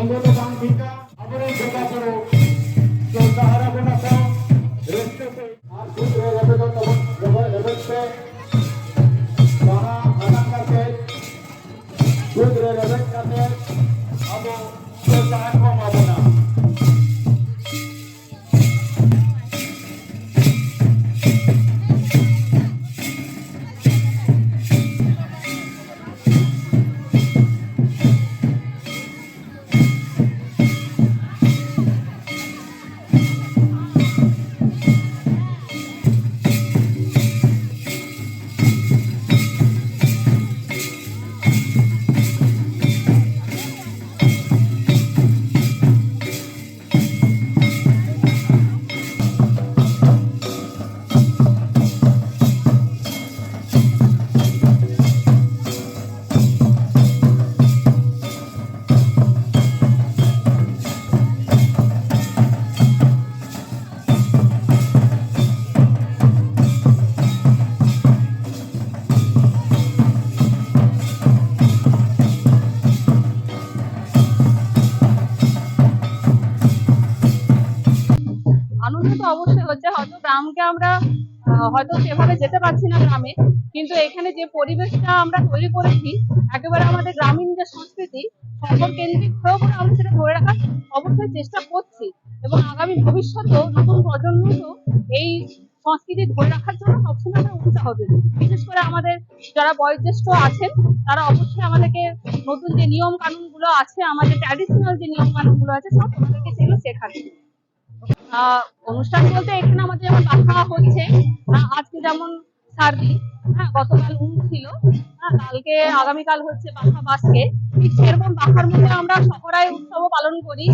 জঙ্গলবাঙ্গিকা আবরণ যোগা করো। কেউ সাহারা বোনাসাও রেস্টে আর সূত্রে রেবেদন রেবেদে তারা আদান করতে সূত্রে রেবেদ করতে আবো কেউ সাহায্য পাবো আনন্দ তো অবশ্যই হচ্ছে, হয়তো গ্রামকে আমরা হয়তো সেভাবে যেতে পারছি না গ্রামে, কিন্তু এখানে যে পরিবেশটা আমরা তৈরি করেছি, একেবারে আমাদের গ্রামীণ যে সংস্কৃতি শহর কেন্দ্রিক হয়েও করে আমরা সেটা ধরে রাখার অবশ্যই চেষ্টা করছি। এবং আগামী ভবিষ্যতেও নতুন প্রজন্ম তো এই সংস্কৃতি ধরে রাখার জন্য সবসময় আমরা উৎসাহ দেব। বিশেষ করে আমাদের যারা বয়োজ্যেষ্ঠ আছেন, তারা অবশ্যই আমাদেরকে নতুন যে নিয়ম কানুনগুলো আছে, আমাদের ট্র্যাডিশনাল যে নিয়ম কানুনগুলো আছে, সব আমাদেরকে সেগুলো শেখাচ্ছে অনুষ্ঠান বলতে এখানে আমাদের যেমন বাসা হচ্ছে। আজকে যেমন সার্দি হ্যাঁ গতকাল উম ছিল। কালকে আগামীকাল হচ্ছে বাসা বাসকে। সেরকম বাসার মধ্যে আমরা সহরাই উৎসবও পালন করি।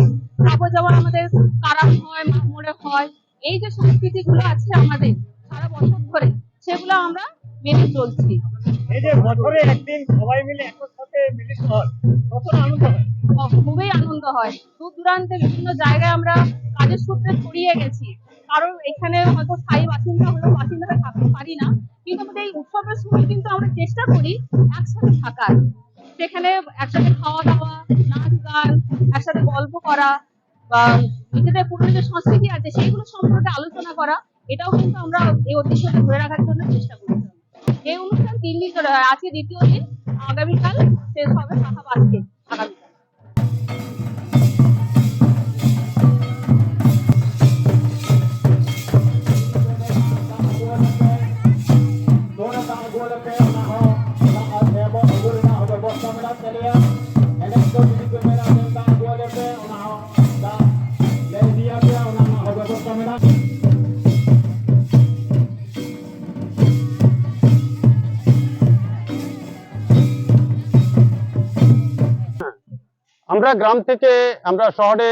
তারপর যেমন আমাদের কারাম হয় মাহমুড়ে হয়, এই যে সংস্কৃতি গুলো আছে আমাদের সারা বছর ধরে, সেগুলো আমরা মেনে চলছি। এই যে বছরে একদিন সবাই মিলে একসাথে মিলিত হয় কত আনন্দ হয়। খুবই আনন্দ হয়। দূর দূরান্তে বিভিন্ন জায়গায় আমরা কাজের সূত্রে ছড়িয়ে গেছি। কারণ এখানে হয়তো স্থায়ী বাসিন্দা হলেও বাসিন্দারা থাকতে পারি না। কিন্তু আমাদের এই উৎসবের সময় কিন্তু আমরা চেষ্টা করি একসাথে থাকার। সেখানে একসাথে খাওয়া দাওয়া, নাচ গান, একসাথে গল্প করা বা নিজেদের পুরনো যে সংস্কৃতি আছে, সেইগুলো সম্পর্কে আলোচনা করা, এটাও কিন্তু আমরা এই ঐতিহ্যকে ধরে রাখার জন্য চেষ্টা করছি এই অনুষ্ঠান তিন দিন ধরে হয় আজকে দ্বিতীয় দিন আগামীকাল শেষ হবে সাহা আজকে। আমরা গ্রাম থেকে আমরা শহরে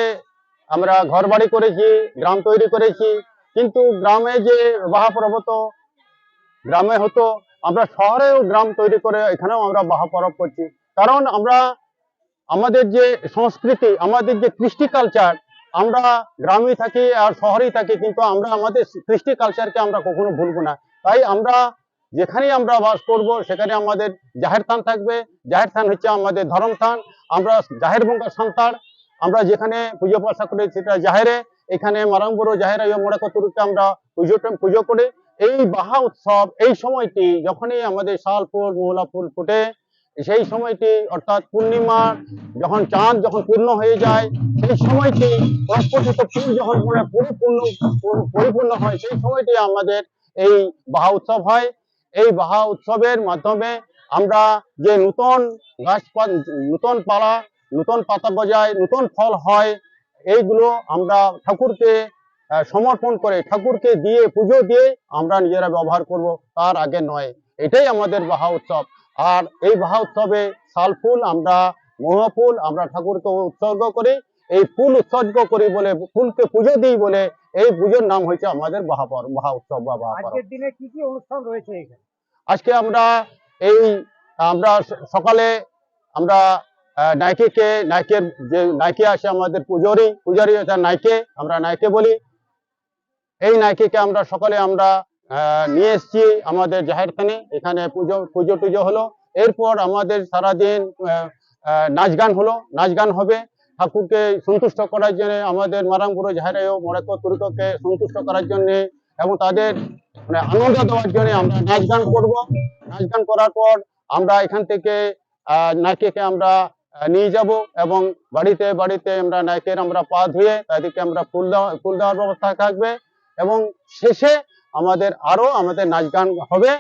আমরা ঘর বাড়ি করেছি, গ্রাম তৈরি করেছি। কিন্তু গ্রামে যে বাহা পর্বত, গ্রামে হতো, আমরা শহরেও গ্রাম তৈরি করে এখানেও আমরা বাহা পরব করছি। কারণ আমরা আমাদের যে সংস্কৃতি, আমাদের যে কৃষ্টি কালচার আমরা গ্রামে থাকি আর শহরেই থাকি, কিন্তু আমরা আমাদের কৃষ্টি কালচারকে আমরা কখনো ভুলবো না। তাই আমরা যেখানেই আমরা বাস করব, সেখানে আমাদের জাহের থান থাকবে। জাহের থান হচ্ছে আমাদের ধর্ম থান। আমরা জাহের বঙ্গা সান্তার আমরা যেখানে পুজো পাশা করি সেটা জাহেরে। এখানে মারাংবুড়ো জাহের মোড়া কতুরকে আমরা পুজো পুজো করি এই বাহা উৎসব, এই সময়টি যখনই আমাদের শাল ফুল মৌলা ফুল ফুটে, সেই সময়টি অর্থাৎ পূর্ণিমা যখন চাঁদ যখন পূর্ণ হয়ে যায়, সেই সময়টি প্রস্ফুটিত ফুল যখন পুরো পরিপূর্ণ পরিপূর্ণ হয়, সেই সময়টি আমাদের এই বাহা উৎসব হয়। এই বাহা উৎসবের মাধ্যমে আমরা যে নূতন গাছপালা, নূতন পালা, নূতন পাতা গজায়, নূতন ফল হয়, এইগুলো আমরা ঠাকুরকে সমর্পণ করে ঠাকুরকে দিয়ে, পুজো দিয়ে আমরা নিজেরা ব্যবহার করব, তার আগে নয়। এটাই আমাদের বাহা উৎসব। আর এই বাহা উৎসবে শাল ফুল আমরা, মহা ফুল আমরা ঠাকুরকে উৎসর্গ করি। এই ফুল উৎসর্গ করি বলে, ফুলকে পুজো দিই বলে এই পুজোর নাম হয়েছে আমাদের বাহা পর বাহা উৎসব বা বাহা আজকের দিনে কি কি অনুষ্ঠান রয়েছে এখানে? আজকে আমরা এই আমরা সকালে আমরা নাইকেকে নাইকের যে নাইকে আসে আমাদের পুজোরি পূজারি এটা নাইকে আমরা নাইকে বলি। এই নাইকেকে আমরা সকালে আমরা আহ, নিয়ে এসেছি আমাদের জাহের খানে এখানে পুজো পুজো টুজো হলো। এরপর আমাদের সারাদিন নাচ গান হলো নাচ গান হবে। ঠাকুরকে সন্তুষ্ট করার জন্য আমাদের মারামপুর জাহেরেও মরেক তুর্ককে সন্তুষ্ট করার জন্য এবং তাদের মানে আনন্দ দেওয়ার জন্য আমরা নাচ গান করব। নাচ গান করার পর আমরা এখান থেকে আহ, নায়িকাকে আমরা নিয়ে যাব এবং বাড়িতে বাড়িতে আমরা নায়কের আমরা পা ধুয়ে তাদেরকে আমরা ফুল দেওয়া ফুল দেওয়ার ব্যবস্থা থাকবে এবং শেষে আমাদের আরও আমাদের নাচ গান হবে।